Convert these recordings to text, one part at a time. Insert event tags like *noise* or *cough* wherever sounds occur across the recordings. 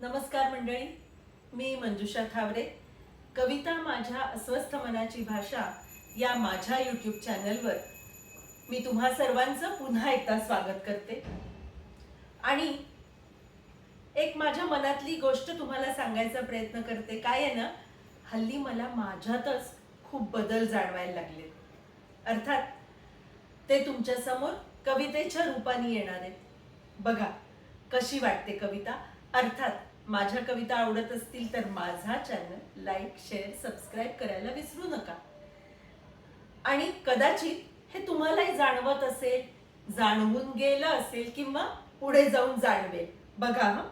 नमस्कार मंडळी मी मंजुषा थावरे. कविता माझ्या अस्वस्थ मनाची भाषा या माझ्या यूट्यूब चॅनलवर मी तुम्हा सर्वांचं पुन्हा एकदा स्वागत करते. आणि एक माझ्या मनातली गोष्ट तुम्हाला सांगायचा प्रयत्न करते. काय आहे ना हल्ली मला माझ्यातच खूप बदल जाणवायला लागले. अर्थात ते तुमच्यासमोर कवितेच्या रूपाने येणार आहेत. बघा कशी वाटते कविता? अर्थात माझ्या कविता आवडत असतील तर माझा चॅनल लाईक शेअर सबस्क्राईब करायला विसरू नका. आणि कदाचित हे तुम्हालाही जाणवत असेल जाणवून गेलं असेल किंवा पुढे जाऊन जाणवेल. बघा हा.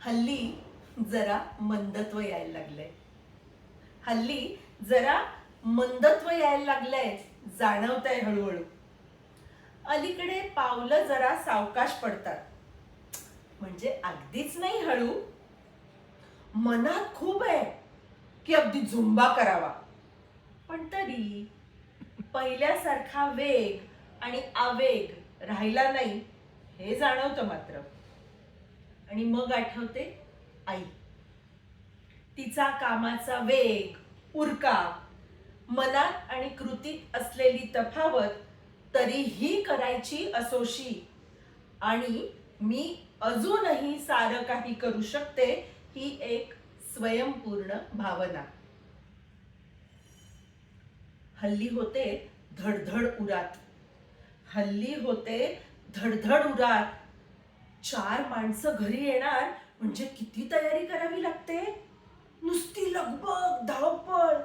हल्ली जरा मंदत्व यायला लागलंय. हल्ली जरा मंदत्व यायला लागलंय. जाणवत आहे हळूहळू. अलीकडे पावलं जरा सावकाश पडतात. म्हणजे अगदीच नाही हळू. मनात खूप आहे की अगदी झुंबा करावा. पण तरी पहिल्यासारखा वेग आणि आवेग राहिला नाही हे जाणवतं मात्र. आणि मग आठवते आई. तिचा कामाचा वेग उरका मनात आणि कृतीत असलेली तफावत तरीही करायची असोशी. आणि मी अजूनही सारं काही करू शकते ही एक स्वयंपूर्ण भावना. हल्ली होते धडधड उरात. हल्ली होते धडधड उरात. चार माणसं घरी येणार म्हणजे किती तयारी करावी लागते? नुसती लगबग धावपळ.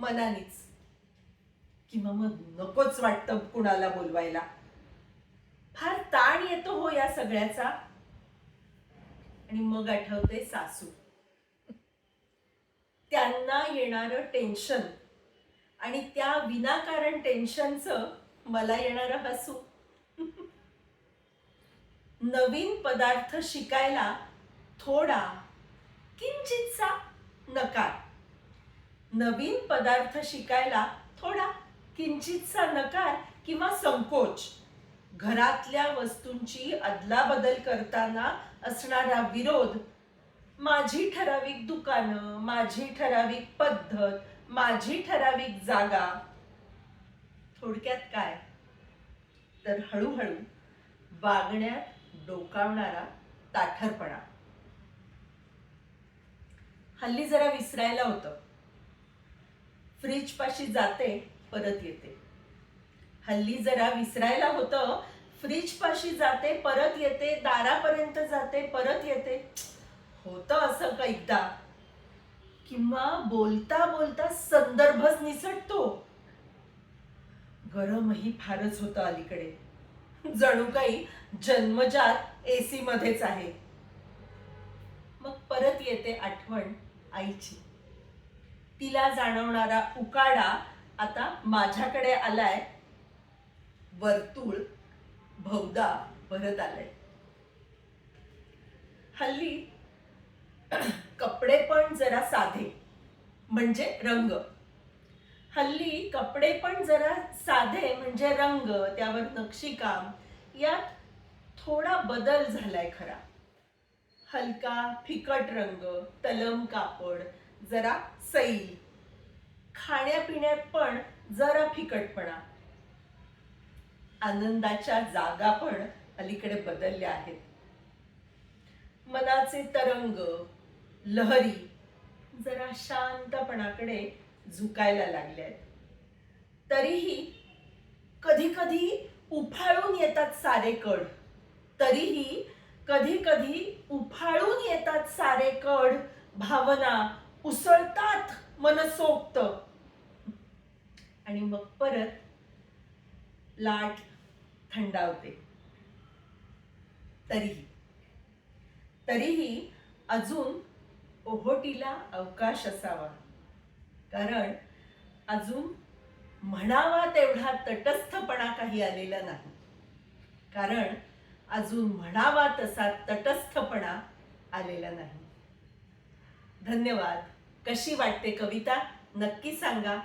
मनानेच. किंवा मग नकोच वाटतं कुणाला बोलवायला. फार ताण येतो हो या सगळ्याचा. आणि मग आठवते सासू. त्यांना येणारं टेन्शन आणि त्या विनाकारण टेन्शनचं मला येणारं हसू. *laughs* नवीन पदार्थ शिकायला थोडा किंचितचा नकार. नवीन पदार्थ शिकायला थोडा किंचितसा नकार किंवा संकोच. घरातल्या वस्तूंची अदलाबदल करताना असणारा विरोध माझी ठराविक दुकानं माझी ठराविक पद्धत माझी ठराविक जागा थोडक्यात काय? तर हळूहळू वागण्यात डोकावणारा ताठरपणा. हल्ली जरा विसरायला होतं. फ्रीज पाशी जाते परत येते. हल्ली जरा विसरायला होतं फ्रीज पाशी जाते परत येते दारापर्यंत जाते परत येते. होतं असं का एकदा? किंवा बोलता बोलता संदर्भच निसटतो. गरमही फारच होतं अलीकडे. जणू काही जन्मजात एसी मध्येच आहे. मग परत येते आठवण आईची. तिला जाणवणारा उकाडा आता माझ्याकडे आलाय वर्तुळ बहुदा भरत आलंय. हल्ली कपडे पण जरा साधे म्हणजे रंग. हल्ली कपडे पण जरा साधे म्हणजे रंग त्यावर नक्षीकाम यात थोडा बदल झालाय खरा. हलका फिकट रंग तलम कापड जरा सैल. खाण्यापिण्यात पण जरा फिकटपणा. आनंदाच्या जागा पण अलीकडे बदलल्या आहेत. मनाचे तरंग लहरी जरा शांतपणाकडे झुकायला लागले आहेत. तरीही कधी कधी उफाळून येतात सारे कड तरीही कधी कधी उफाळून येतात सारे कड भावना उसळतात मनसोक्त आणि मग परत लाट थंडावते. तरीही. तरीही अजून ओहोटीला अवकाश असावा. कारण अजून म्हणावा तेवढा तटस्थपणा काही आलेला नाही. कारण अजून म्हणावा तसा तटस्थपणा आलेला नाही. धन्यवाद. कशी वाटते कविता? नक्की सांगा.